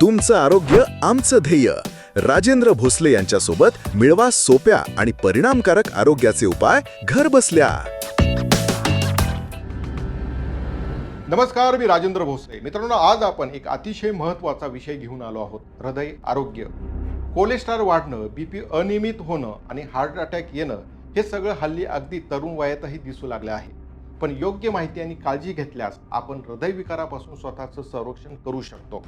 तुमचं आरोग्य आमचं ध्येय. राजेंद्र भोसले यांच्यासोबत मिळवा सोप्या आणि परिणामकारक आरोग्याचे उपाय घर बसल्या. नमस्कार मी राजेंद्र भोसले. मित्रांनो आज आपण एक अतिशय महत्त्वाचा विषय घेऊन आलो आहोत. हृदय आरोग्य. कोलेस्ट्रॉल वाढणं बीपी अनियमित होणं आणि हार्ट अटॅक येणं हे सगळं हल्ली अगदी तरुण वयातही दिसू लागलं आहे. पण योग्य माहिती आणि काळजी घेतल्यास आपण हृदयविकारापासून स्वतःचं संरक्षण करू शकतो.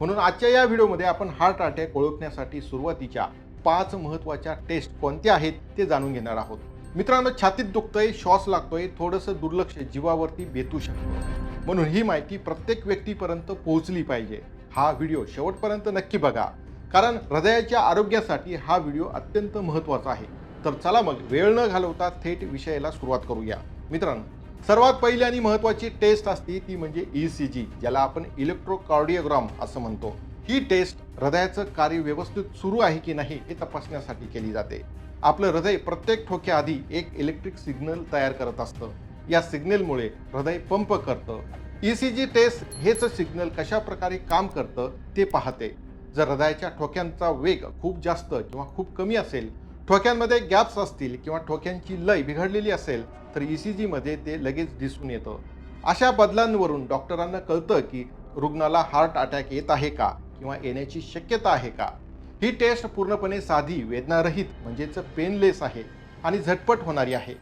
म्हणून आजच्या या व्हिडिओमध्ये आपण हार्ट अटॅक ओळखण्यासाठी सुरुवातीच्या पाच महत्त्वाच्या टेस्ट कोणत्या आहेत ते जाणून घेणार आहोत. मित्रांनो छातीत दुखतोय श्वास लागतोय थोडंसं दुर्लक्ष जीवावरती बेतू शकतं. म्हणून ही माहिती प्रत्येक व्यक्तीपर्यंत पोहोचली पाहिजे. हा व्हिडिओ शेवटपर्यंत नक्की बघा. कारण हृदयाच्या आरोग्यासाठी हा व्हिडिओ अत्यंत महत्त्वाचा आहे. तर चला मग वेळ न घालवता थेट विषयाला सुरुवात करूया. मित्रांनो सर्वात पहिली आणि महत्त्वाची टेस्ट असते ती म्हणजे ई सी जी ज्याला आपण इलेक्ट्रोकार्डिओग्राम असं म्हणतो. ही टेस्ट हृदयाचं कार्य व्यवस्थित सुरू आहे की नाही हे तपासण्यासाठी केली जाते. आपलं हृदय प्रत्येक ठोक्याआधी एक इलेक्ट्रिक सिग्नल तयार करत असतं. या सिग्नलमुळे हृदय पंप करतं. ई सी जी टेस्ट हेच सिग्नल कशा प्रकारे काम करतं ते पाहते. जर हृदयाच्या ठोक्यांचा वेग खूप जास्त किंवा खूप कमी असेल ठोक्यांमध्ये गॅप्स असतील किंवा ठोक्यांची लय बिघडलेली असेल तर ई सी जीमध्ये ते लगेच दिसून येतं. अशा बदलांवरून डॉक्टरांना कळतं की रुग्णाला हार्ट अटॅक येत आहे का किंवा येण्याची शक्यता आहे का? ही टेस्ट पूर्णपणे साधी वेदनारहित म्हणजेच पेनलेस आहे आणि झटपट होणारी आहे.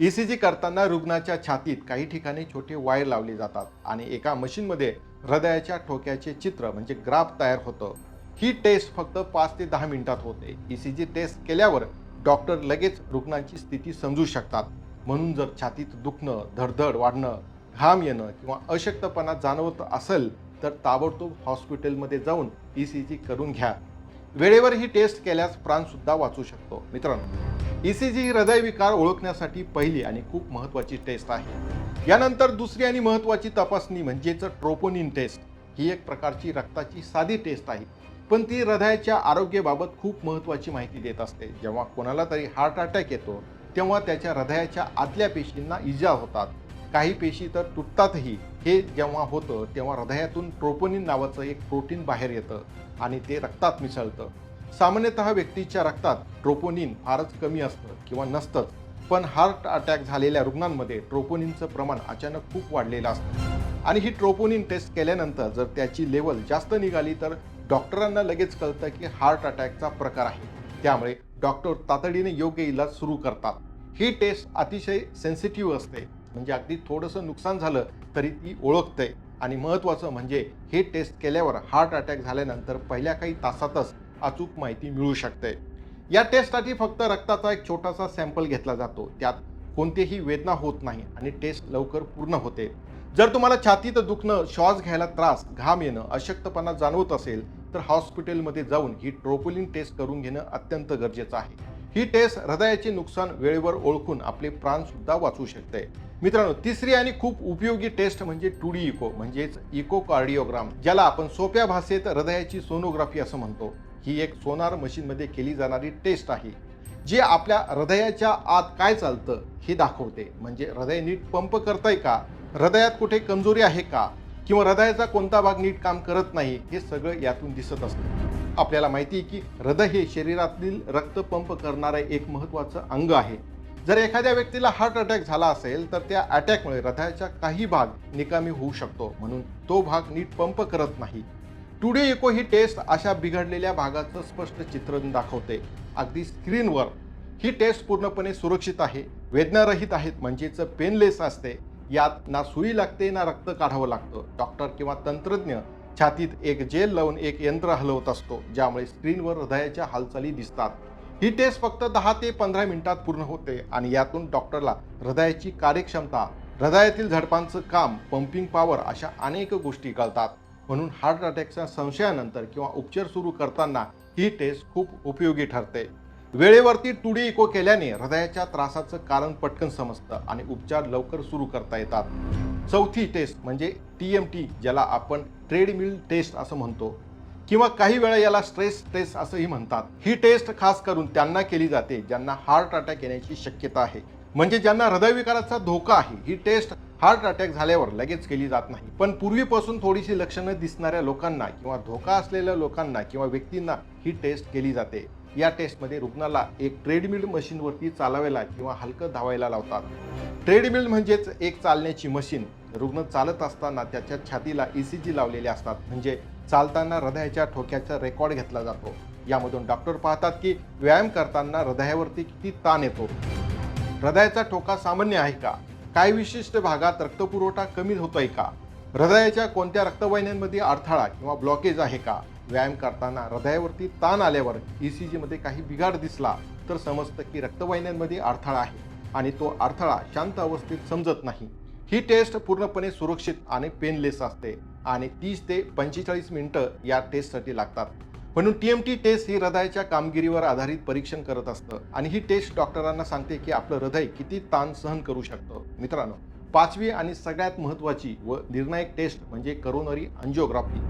ई सी जी करताना रुग्णाच्या छातीत काही ठिकाणी छोटे वायर लावले जातात आणि एका मशीनमध्ये हृदयाच्या ठोक्याचे चित्र म्हणजे ग्राफ तयार होतं. ही टेस्ट फक्त पाच ते दहा मिनिटात होते. ई सी जी टेस्ट केल्यावर डॉक्टर लगेच रुग्णांची स्थिती समजू शकतात. म्हणून जर छातीत दुखणं धडधड वाढणं घाम येणं किंवा अशक्तपणा जाणवत असेल तर ताबडतोब हॉस्पिटलमध्ये जाऊन ई सी जी करून घ्या. वेळेवर ही टेस्ट केल्यास प्राणसुद्धा वाचू शकतो. मित्रांनो ई सी जी हृदयविकार ओळखण्यासाठी पहिली आणि खूप महत्त्वाची टेस्ट आहे. यानंतर दुसरी आणि महत्त्वाची तपासणी म्हणजेच ट्रोपोनिन टेस्ट. ही एक प्रकारची रक्ताची साधी टेस्ट आहे. पण ती हृदयाच्या आरोग्याबाबत खूप महत्त्वाची माहिती देत असते. जेव्हा कोणाला तरी हार्ट अटॅक येतो तेव्हा त्याच्या हृदयाच्या आतल्या पेशींना इजा होतात. काही पेशी तर तुटतातही. हे जेव्हा होतं तेव्हा हृदयातून ट्रोपोनिन नावाचं एक प्रोटीन बाहेर येतं आणि ते रक्तात मिसळतं. सामान्यतः व्यक्तीच्या रक्तात ट्रोपोनिन फारच कमी असतं किंवा नसतंच. पण हार्ट अटॅक झालेल्या रुग्णांमध्ये ट्रोपोनिनचं प्रमाण अचानक खूप वाढलेलं असतं. आणि ही ट्रोपोनिन टेस्ट केल्यानंतर जर त्याची लेवल जास्त निघाली तर डॉक्टरांना लगेच कळतं की हार्ट अटॅकचा प्रकार आहे. त्यामुळे डॉक्टर तातडीने योग्य इलाज सुरू करतात. ही टेस्ट अतिशय सेन्सिटिव्ह असते. म्हणजे अगदी थोडंसं नुकसान झालं तरी ती ओळखते. आणि महत्त्वाचं म्हणजे हे टेस्ट केल्यावर हार्ट अटॅक झाल्यानंतर पहिल्या काही तासातच अचूक माहिती मिळू शकते. या टेस्टसाठी फक्त रक्ताचा एक छोटासा सॅम्पल घेतला जातो. त्यात कोणतीही वेदना होत नाही आणि टेस्ट लवकर पूर्ण होते. जर तुम्हाला छातीत दुखणं श्वास घ्यायला त्रास घाम येणं अशक्तपणा जाणवत असेल तर हॉस्पिटलमध्ये जाऊन ही ट्रोपोलिन टेस्ट करून घेणं अत्यंत गरजेचं आहे. ही टेस्ट हृदयाचे नुकसान वेळेवर ओळखून आपले प्राण सुद्धा वाचू शकते. मित्रांनो तिसरी आणि खूप उपयोगी टेस्ट म्हणजे टुडी इको म्हणजेच इको कार्डिओग्राम ज्याला आपण सोप्या भाषेत हृदयाची सोनोग्राफी असं म्हणतो. ही एक सोनार मशीनमध्ये केली जाणारी टेस्ट आहे जी आपल्या हृदयाच्या आत काय चालतं हे दाखवते. म्हणजे हृदय नीट पंप करताय का? हृदयात कुठे कमजोरी आहे का? किंवा हृदयाचा कोणता भाग नीट काम करत नाही हे सगळं यातून दिसत असतं. आपल्याला माहिती आहे की हृदय हे शरीरातील रक्त पंप करणारं एक महत्त्वाचं अंग आहे. जर एखाद्या व्यक्तीला हार्ट अटॅक झाला असेल तर त्या अटॅकमुळे हृदयाचा काही भाग निकामी होऊ शकतो म्हणून तो भाग नीट पंप करत नाही. टुडे इको ही टेस्ट अशा बिघडलेल्या भागाचं स्पष्ट चित्रण दाखवते. अगदी स्क्रीनवर. ही टेस्ट पूर्णपणे सुरक्षित आहे वेदनारहित आहेत म्हणजेच पेनलेस असते. यात ना सुई लागते ना रक्त काढावं लागतं. डॉक्टर किंवा तंत्रज्ञ छातीत एक जेल लावून एक यंत्र हलवत असतो ज्यामुळे स्क्रीनवर हृदयाच्या हालचाली दिसतात. ही टेस्ट फक्त दहा ते पंधरा मिनिटात पूर्ण होते आणि यातून डॉक्टरला हृदयाची कार्यक्षमता हृदयातील झडपांचं काम पंपिंग पॉवर अशा अनेक गोष्टी कळतात. म्हणून हार्ट अटॅकच्या संशयानंतर किंवा उपचार सुरू करताना ही टेस्ट खूप उपयोगी ठरते. वेळेवरती टुडी इको केल्याने हृदयाच्या त्रासाचं कारण पटकन समजतं आणि उपचार लवकर सुरू करता येतात. चौथी टेस्ट म्हणजे टी एम टी ज्याला आपण ट्रेडमिल टेस्ट असं म्हणतो. किंवा काही वेळा याला स्ट्रेस टेस्ट असंही म्हणतात. ही टेस्ट खास करून त्यांना केली जाते ज्यांना हार्ट अटॅक येण्याची शक्यता आहे. म्हणजे ज्यांना हृदयविकाराचा धोका आहे ही टेस्ट हार्ट अटॅक झाल्यावर लगेच केली जात नाही. पण पूर्वीपासून थोडीशी लक्षणं दिसणाऱ्या लोकांना किंवा धोका असलेल्या लोकांना किंवा व्यक्तींना ही टेस्ट केली जाते. या टेस्टमध्ये रुग्णाला एक ट्रेडमिल मशीनवरती चालवायला किंवा हलकं धावायला लावतात. ट्रेडमिल म्हणजेच एक चालण्याची मशीन रुग्ण चालत असताना त्याच्या छातीला ई सी जी लावलेले असतात. म्हणजे चालताना हृदयाच्या ठोक्याचा रेकॉर्ड घेतला जातो. यामधून डॉक्टर पाहतात की व्यायाम करताना हृदयावरती किती ताण येतो. हृदयाचा ठोका सामान्य आहे का? काही विशिष्ट भागात रक्तपुरवठा कमी होतोय का? हृदयाच्या कोणत्या रक्तवाहिन्यांमध्ये अडथळा किंवा ब्लॉकेज आहे का? व्यायाम करताना हृदयावरती ताण आल्यावर ई सी जीमध्ये काही बिघाड दिसला तर समजतं की रक्तवाहिन्यांमध्ये अडथळा आहे आणि तो अडथळा शांत अवस्थेत समजत नाही. ही टेस्ट पूर्णपणे सुरक्षित आणि पेनलेस असते आणि तीस ते पंचेचाळीस मिनिटं या टेस्टसाठी लागतात. म्हणून टी एम टी टेस्ट ही हृदयाच्या कामगिरीवर आधारित परीक्षण करत असतं. आणि ही टेस्ट डॉक्टरांना सांगते की आपलं हृदय किती ताण सहन करू शकतं. मित्रांनो पाचवी आणि सगळ्यात महत्त्वाची व निर्णायक टेस्ट म्हणजे करोनरी अंजिओग्राफी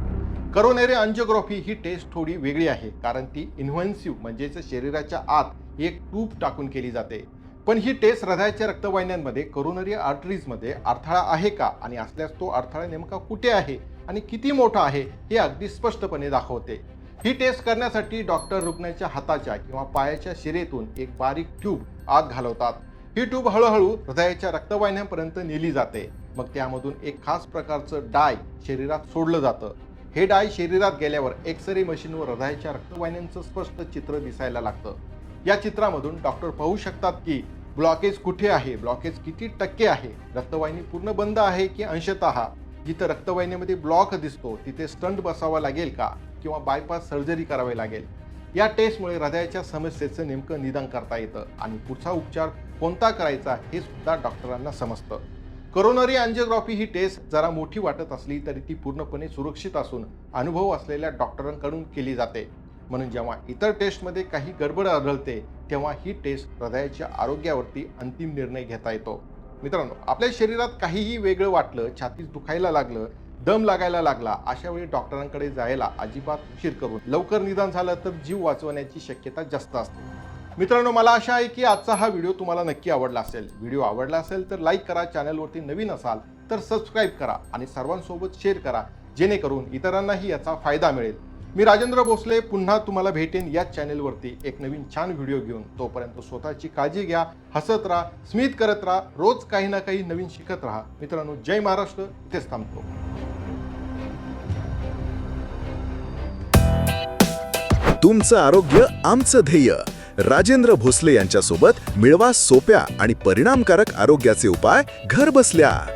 करोनरी अंजिओग्राफी ही टेस्ट थोडी वेगळी आहे कारण ती इन्व्हेन्सिव्ह म्हणजेच शरीराच्या आत एक ट्यूब टाकून केली जाते. पण ही टेस्ट हृदयाच्या रक्तवाहिन्यांमध्ये करोनरी आर्टरीजमध्ये अडथळा आहे का? आणि असल्यास तो अडथळा नेमका कुठे आहे? आणि किती मोठा आहे? हे अगदी स्पष्टपणे दाखवते. ही टेस्ट करण्यासाठी डॉक्टर रुग्णाच्या हाताच्या किंवा पायाच्या शिरेतून एक बारीक ट्यूब आत घालवतात. ही ट्यूब हळूहळू हृदयाच्या रक्तवाहिन्यांपर्यंत नेली जाते. मग त्यामधून एक खास प्रकारचं डाय शरीरात सोडलं जातं. हे डाय शरीरात गेल्यावर एक्स रे मशीनवर हृदयाच्या रक्तवाहिन्यांचं स्पष्ट चित्र दिसायला लागतं. या चित्रामधून डॉक्टर पाहू शकतात की ब्लॉकेज कुठे आहे? ब्लॉकेज किती टक्के आहे? रक्तवाहिनी पूर्ण बंद आहे की अंशतः? जिथं रक्तवाहिनीमध्ये ब्लॉक दिसतो तिथे स्टंट बसावा लागेल का? किंवा बायपास सर्जरी करावी लागेल. या टेस्टमुळे हृदयाच्या समस्येचं नेमकं निदान करता येतं आणि पुढचा उपचार कोणता करायचा हे सुद्धा डॉक्टरांना समजतं. करोनरी अँजिओग्राफी ही टेस्ट जरा मोठी वाटत असली तरी ती पूर्णपणे सुरक्षित असून अनुभव असलेल्या डॉक्टरांकडून केली जाते. म्हणून जेव्हा इतर टेस्टमध्ये काही गडबड आढळते तेव्हा ही टेस्ट हृदयाच्या आरोग्यावरती अंतिम निर्णय घेता येतो. मित्रांनो आपल्या शरीरात काहीही वेगळं वाटलं छातीत दुखायला लागलं दम लागायला लागला. अशा वेळी डॉक्टरांकडे जायला अजिबात उशीर करून लवकर निदान झालं तर जीव वाचवण्याची शक्यता जास्त असते. मित्रांनो मला आशा आहे की आजचा हा व्हिडिओ तुम्हाला नक्की आवडला असेल. व्हिडिओ आवडला असेल तर लाईक करा चॅनलवरती नवीन असाल तर सबस्क्राईब करा आणि सर्वांसोबत शेअर करा जेणेकरून इतरांनाही याचा फायदा मिळेल. मी राजेंद्र भोसले पुन्हा तुम्हाला भेटेन याच चॅनेलवरती एक नवीन छान व्हिडिओ घेऊन. तोपर्यंत स्वतःची काळजी घ्या हसत राहा स्मित करत राहा रोज काही ना काही नवीन शिकत राहा. मित्रांनो जय महाराष्ट्र. इथेच थांबतो. तुमचं आरोग्य आमचं ध्येय. राजेंद्र भोसले यांच्यासोबत मिळवा सोप्या आणि परिणामकारक आरोग्याचे उपाय घर बसल्या